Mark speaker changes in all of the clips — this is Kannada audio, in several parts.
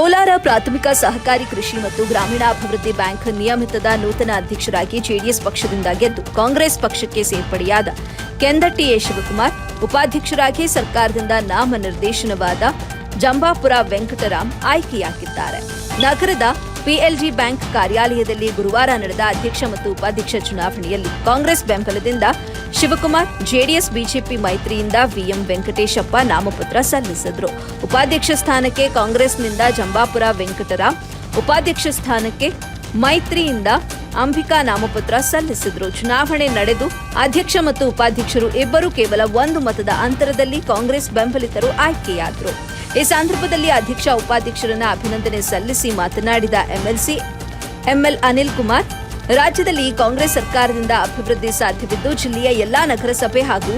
Speaker 1: ಕೋಲಾರ ಪ್ರಾಥಮಿಕ ಸಹಕಾರಿ ಕೃಷಿ ಮತ್ತು ಗ್ರಾಮೀಣಾಭಿವೃದ್ಧಿ ಬ್ಯಾಂಕ್ ನಿಯಮಿತದ ನೂತನ ಅಧ್ಯಕ್ಷರಾಗಿ ಜೆಡಿಎಸ್ ಪಕ್ಷದಿಂದ ಗೆದ್ದು ಕಾಂಗ್ರೆಸ್ ಪಕ್ಷಕ್ಕೆ ಸೇರ್ಪಡೆಯಾದ ಕೆಂದಟ್ಟಿ ಎ ಶಿವಕುಮಾರ್, ಉಪಾಧ್ಯಕ್ಷರಾಗಿ ಸರ್ಕಾರದಿಂದ ನಾಮನಿರ್ದೇಶನವಾದ ಜಂಬಾಪುರ ವೆಂಕಟರಾಮ್ ಆಯ್ಕೆಯಾಗಿದ್ದಾರೆ. ನಗರದ ಪಿಎಲ್ಜಿ ಬ್ಯಾಂಕ್ ಕಾರ್ಯಾಲಯದಲ್ಲಿ ಗುರುವಾರ ನಡೆದ ಅಧ್ಯಕ್ಷ ಮತ್ತು ಉಪಾಧ್ಯಕ್ಷ ಚುನಾವಣೆಯಲ್ಲಿ ಕಾಂಗ್ರೆಸ್ ಬೆಂಬಲದಿಂದ ಶಿವಕುಮಾರ್, ಜೆಡಿಎಸ್, ಬಿಜೆಪಿ ಮೈತ್ರಿಯಿಂದ ವಿಎಂ ವೆಂಕಟೇಶಪ್ಪ ನಾಮಪತ್ರ ಸಲ್ಲಿಸಿದರು. ಉಪಾಧ್ಯಕ್ಷ ಸ್ಥಾನಕ್ಕೆ ಕಾಂಗ್ರೆಸ್ನಿಂದ ಜಂಬಾಪುರ ವೆಂಕಟರಾಮ್, ಉಪಾಧ್ಯಕ್ಷ ಸ್ಥಾನಕ್ಕೆ ಮೈತ್ರಿಯಿಂದ ಅಂಬಿಕಾ ನಾಮಪತ್ರ ಸಲ್ಲಿಸಿದರು. ಚುನಾವಣೆ ನಡೆದು ಅಧ್ಯಕ್ಷ ಮತ್ತು ಉಪಾಧ್ಯಕ್ಷರು ಇಬ್ಬರು ಕೇವಲ ಒಂದು ಮತದ ಅಂತರದಲ್ಲಿ ಕಾಂಗ್ರೆಸ್ ಬೆಂಬಲಿತರು ಆಯ್ಕೆಯಾದರು. ಈ ಸಂದರ್ಭದಲ್ಲಿ ಅಧ್ಯಕ್ಷ ಉಪಾಧ್ಯಕ್ಷರನ್ನ ಅಭಿನಂದನೆ ಸಲ್ಲಿಸಿ ಮಾತನಾಡಿದ ಎಂಎಲ್ಸಿ ಎಂಎಲ್ ಅನಿಲ್ ಕುಮಾರ್, ರಾಜ್ಯದಲ್ಲಿ ಕಾಂಗ್ರೆಸ್ ಸರ್ಕಾರದಿಂದ ಅಭಿವೃದ್ಧಿ ಸಾಧ್ಯವಿದ್ದು ಜಿಲ್ಲೆಯ ಎಲ್ಲಾ ನಗರಸಭೆ ಹಾಗೂ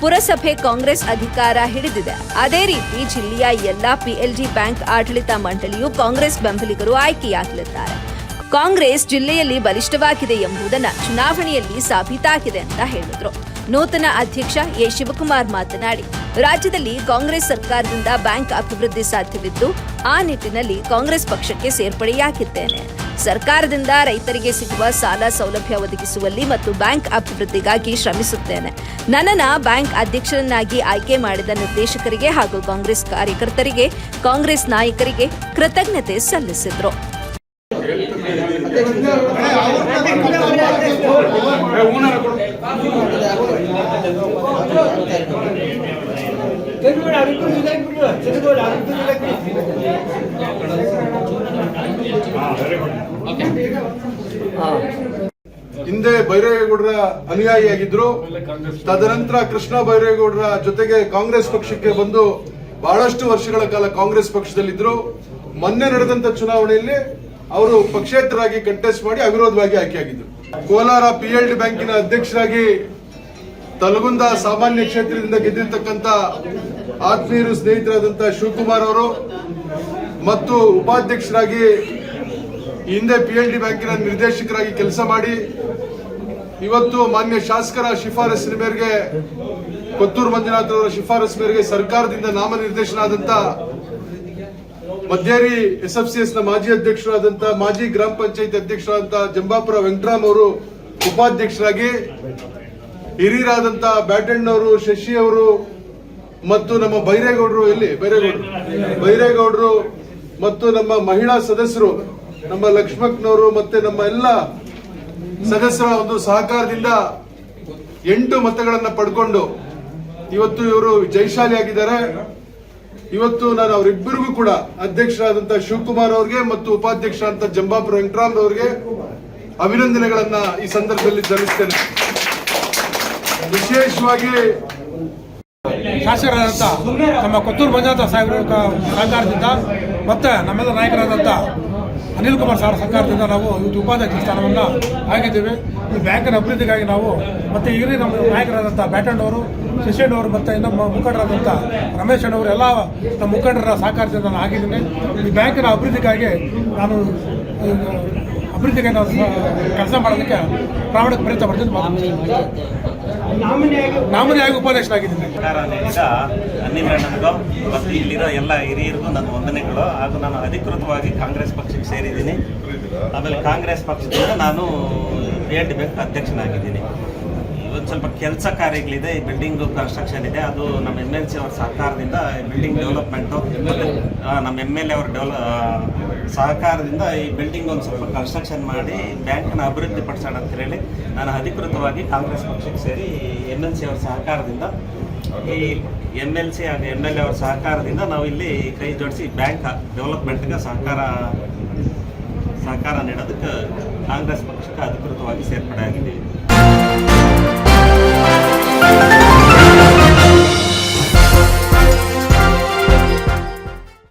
Speaker 1: ಪುರಸಭೆ ಕಾಂಗ್ರೆಸ್ ಅಧಿಕಾರ ಹಿಡಿದಿದೆ. ಅದೇ ರೀತಿ ಜಿಲ್ಲೆಯ ಎಲ್ಲಾ ಪಿಎಲ್ಡಿ ಬ್ಯಾಂಕ್ ಆಡಳಿತ ಮಂಡಳಿಯು ಕಾಂಗ್ರೆಸ್ ಬೆಂಬಲಿಗರು ಆಯ್ಕೆಯಾಗಲಿದ್ದಾರೆ. ಕಾಂಗ್ರೆಸ್ ಜಿಲ್ಲೆಯಲ್ಲಿ ಬಲಿಷ್ಠವಾಗಿದೆ ಎಂಬುದನ್ನು ಚುನಾವಣೆಯಲ್ಲಿ ಸಾಬೀತಾಗಿದೆ ಅಂತ ಹೇಳಿದ್ರು. ನೂತನ ಅಧ್ಯಕ್ಷ ಎ. ಶಿವಕುಮಾರ್ ಮಾತನಾಡಿ, ರಾಜ್ಯದಲ್ಲಿ ಕಾಂಗ್ರೆಸ್ ಸರ್ಕಾರದಿಂದ ಬ್ಯಾಂಕ್ ಅಭಿವೃದ್ಧಿ ಸಾಧ್ಯವಿದ್ದು, ಆ ನಿಟ್ಟಿನಲ್ಲಿ ಕಾಂಗ್ರೆಸ್ ಪಕ್ಷಕ್ಕೆ ಸೇರ್ಪಡೆಯಾಗಿದ್ದೇನೆ. ಸರ್ಕಾರದಿಂದ ರೈತರಿಗೆ ಸಿಗುವ ಸಾಲ ಸೌಲಭ್ಯ ಒದಗಿಸುವಲ್ಲಿ ಮತ್ತು ಬ್ಯಾಂಕ್ ಅಭಿವೃದ್ಧಿಗಾಗಿ ಶ್ರಮಿಸುತ್ತೇನೆ. ನನ್ನನ್ನ ಬ್ಯಾಂಕ್ ಅಧ್ಯಕ್ಷರನ್ನಾಗಿ ಆಯ್ಕೆ ಮಾಡಿದ ನಿರ್ದೇಶಕರಿಗೆ ಹಾಗೂ ಕಾಂಗ್ರೆಸ್ ಕಾರ್ಯಕರ್ತರಿಗೆ, ಕಾಂಗ್ರೆಸ್ ನಾಯಕರಿಗೆ ಕೃತಜ್ಞತೆ ಸಲ್ಲಿಸಿದ್ರು.
Speaker 2: ಹಿಂದೆ ಬೈರೇಗೌಡರ ಅನುಯಾಯಿಯಾಗಿದ್ರು. ತದನಂತರ ಕೃಷ್ಣ ಬೈರೇಗೌಡರ ಜೊತೆಗೆ ಕಾಂಗ್ರೆಸ್ ಪಕ್ಷಕ್ಕೆ ಬಂದು ಬಹಳಷ್ಟು ವರ್ಷಗಳ ಕಾಲ ಕಾಂಗ್ರೆಸ್ ಪಕ್ಷದಲ್ಲಿದ್ರು. ಮೊನ್ನೆ ನಡೆದಂತ ಚುನಾವಣೆಯಲ್ಲಿ ಅವರು ಪಕ್ಷೇತರಾಗಿ ಕಂಟೆಸ್ಟ್ ಮಾಡಿ ಅವಿರೋಧವಾಗಿ ಆಯ್ಕೆಯಾಗಿದ್ರು. ಕೋಲಾರ ಪಿ ಎಲ್ ಡಿ ಬ್ಯಾಂಕಿನ ಅಧ್ಯಕ್ಷರಾಗಿ ತಲಗುಂದ ಸಾಮಾನ್ಯ ಕ್ಷೇತ್ರದಿಂದ ಗೆದ್ದಿರ್ತಕ್ಕಂಥ ಆತ್ಮೀಯರು ಸ್ನೇಹಿತರಾದಂಥ ಶಿವಕುಮಾರ್ ಅವರು ಮತ್ತು ಉಪಾಧ್ಯಕ್ಷರಾಗಿ ಹಿಂದೆ ಪಿ ಎಲ್ ಡಿ ಬ್ಯಾಂಕಿನ ನಿರ್ದೇಶಕರಾಗಿ ಕೆಲಸ ಮಾಡಿ, ಇವತ್ತು ಮಾನ್ಯ ಶಾಸಕರ ಶಿಫಾರಸ್ಸಿನ ಮೇರೆಗೆ ಕೊತ್ತೂರು ಮಂಜುನಾಥ್ ಅವರ ಶಿಫಾರಸ್ ಮೇರೆಗೆ ಸರ್ಕಾರದಿಂದ ನಾಮನಿರ್ದೇಶನ ಆದಂತ ಮಧ್ಯೇರಿ ಎಸ್ ಎಫ್ ಸಿ ಎಸ್ನ ಮಾಜಿ ಅಧ್ಯಕ್ಷರಾದಂತ ಮಾಜಿ ಗ್ರಾಮ ಪಂಚಾಯತ್ ಅಧ್ಯಕ್ಷರಾದಂತ ಜಂಬಾಪುರ ವೆಂಕಟರಾಮ್ ಅವರು ಉಪಾಧ್ಯಕ್ಷರಾಗಿ ಹಿರಿಯರಾದಂತ ಬ್ಯಾಟಣ್ಣವರು ಶಶಿ ಅವರು ಮತ್ತು ನಮ್ಮ ಬೈರೇಗೌಡರು ಇಲ್ಲಿ ಬೈರೇಗೌಡರು. ಬೈರೇಗೌಡರು ಮತ್ತು ನಮ್ಮ ಮಹಿಳಾ ಸದಸ್ಯರು, ನಮ್ಮ ಲಕ್ಷ್ಮಕ್ನವರು ಮತ್ತೆ ನಮ್ಮ ಎಲ್ಲ ಸದಸ್ಯರ ಒಂದು ಸಹಕಾರದಿಂದ ಎಂಟು ಮತಗಳನ್ನು ಪಡ್ಕೊಂಡು ಇವತ್ತು ಇವರು ಜಯಶಾಲಿ ಆಗಿದ್ದಾರೆ ಇವತ್ತು ನಾನು ಅವರಿಬ್ಬರಿಗೂ ಕೂಡ ಅಧ್ಯಕ್ಷರಾದಂಥ ಶಿವಕುಮಾರ್ ಅವ್ರಿಗೆ ಮತ್ತು ಉಪಾಧ್ಯಕ್ಷರಾದಂತಹ ಜಂಬಾಪುರ ವೆಂಕಟರಾಮ್ ಅವರಿಗೆ ಅಭಿನಂದನೆಗಳನ್ನ ಈ ಸಂದರ್ಭದಲ್ಲಿ ಸಲ್ಲಿಸ್ತೇನೆ. ವಿಶೇಷವಾಗಿ
Speaker 3: ಶಾಸಕರಾದಂಥ ನಮ್ಮ ಕೊತ್ತೂರು ಮಂಜುನಾಥ ಸಾಹೇಬರ ಸಹಕಾರದಿಂದ ಮತ್ತು ನಮ್ಮೆಲ್ಲ ನಾಯಕರಾದಂಥ ಅನಿಲ್ ಕುಮಾರ್ ಸಾರ್ ಸರ್ಕಾರದಿಂದ ನಾವು ಇವತ್ತು ಉಪಾಧ್ಯಕ್ಷ ಸ್ಥಾನವನ್ನು ಆಗಿದ್ದೇವೆ ಈ ಬ್ಯಾಂಕಿನ ಅಭಿವೃದ್ಧಿಗಾಗಿ ನಾವು ಮತ್ತು ಇಲ್ಲಿ ನಮ್ಮ ನಾಯಕರಾದಂಥ ಬ್ಯಾಟಣ್ಣವರು ಅವರು ಮತ್ತು ನಮ್ಮ ಮುಖಂಡರಾದಂಥ ರಮೇಶ್ ಅಣ್ಣವರು ಎಲ್ಲ ನಮ್ಮ ಮುಖಂಡರ ಸಹಕಾರದಿಂದ ನಾನು ಆಗಿದ್ದೀನಿ ಈ ಬ್ಯಾಂಕಿನ ಅಭಿವೃದ್ಧಿಗಾಗಿ ನಾನು ಅಭಿವೃದ್ಧಿಗೆ ನಾವು ಕೆಲಸ ಮಾಡೋದಕ್ಕೆ ಪ್ರಾಮಾಣಿಕ ಪ್ರಯತ್ನ ಪಡ್ತೀನಿ. ನಾಮಿನಿಯಾಗಿ
Speaker 4: ನೀಡಿದ ಅನ್ನಿವೇಣನಿಗೂ ಮತ್ತು ಇಲ್ಲಿರೋ ಎಲ್ಲ ಹಿರಿಯರಿಗೂ ನನ್ನ ವಂದನೆಗಳು. ಹಾಗೂ ನಾನು ಅಧಿಕೃತವಾಗಿ ಕಾಂಗ್ರೆಸ್ ಪಕ್ಷಕ್ಕೆ ಸೇರಿದ್ದೀನಿ. ಆಮೇಲೆ ಕಾಂಗ್ರೆಸ್ ಪಕ್ಷದಿಂದ ನಾನು ಪಿ ಬ್ಯಾಂಕ್ ಅಧ್ಯಕ್ಷನಾಗಿದ್ದೀನಿ. ಇವತ್ತು ಸ್ವಲ್ಪ ಕೆಲಸ ಕಾರ್ಯಗಳಿದೆ, ಈ ಬಿಲ್ಡಿಂಗ್ ಕನ್ಸ್ಟ್ರಕ್ಷನ್ ಇದೆ. ಅದು ನಮ್ಮ ಎಂ ಎಲ್ ಸಿ ಅವರ ಸಹಕಾರದಿಂದ ಬಿಲ್ಡಿಂಗ್ ಡೆವಲಪ್ಮೆಂಟು ನಮ್ಮ ಎಂ ಎಲ್ ಎ ಅವರ ಡೆವಲ ಸಹಕಾರದಿಂದ ಈ ಬಿಲ್ಡಿಂಗ್ ಒಂದು ಸ್ವಲ್ಪ ಕನ್ಸ್ಟ್ರಕ್ಷನ್ ಮಾಡಿ ಬ್ಯಾಂಕ್ನ ಅಭಿವೃದ್ಧಿ ಪಡಿಸೋಣ ಅಂತ ಹೇಳಿ ನಾನು ಅಧಿಕೃತವಾಗಿ ಕಾಂಗ್ರೆಸ್ ಪಕ್ಷಕ್ಕೆ ಸೇರಿ ಎಂ ಎಲ್ ಸಿ ಅವರ ಸಹಕಾರದಿಂದ, ಈ ಎಂ ಎಲ್ ಸಿ ಹಾಗೂ ಎಂ ಎಲ್ ಎ ಅವರ ಸಹಕಾರದಿಂದ ನಾವು ಇಲ್ಲಿ ಕೈ ಜೋಡಿಸಿ ಬ್ಯಾಂಕ್ ಡೆವಲಪ್ಮೆಂಟ್ಗೆ ಸಹಕಾರ ಸಹಕಾರ ನೀಡೋದಕ್ಕೆ ಕಾಂಗ್ರೆಸ್ ಪಕ್ಷಕ್ಕೆ ಅಧಿಕೃತವಾಗಿ ಸೇರ್ಪಡೆ ಆಗಿದ್ದೀವಿ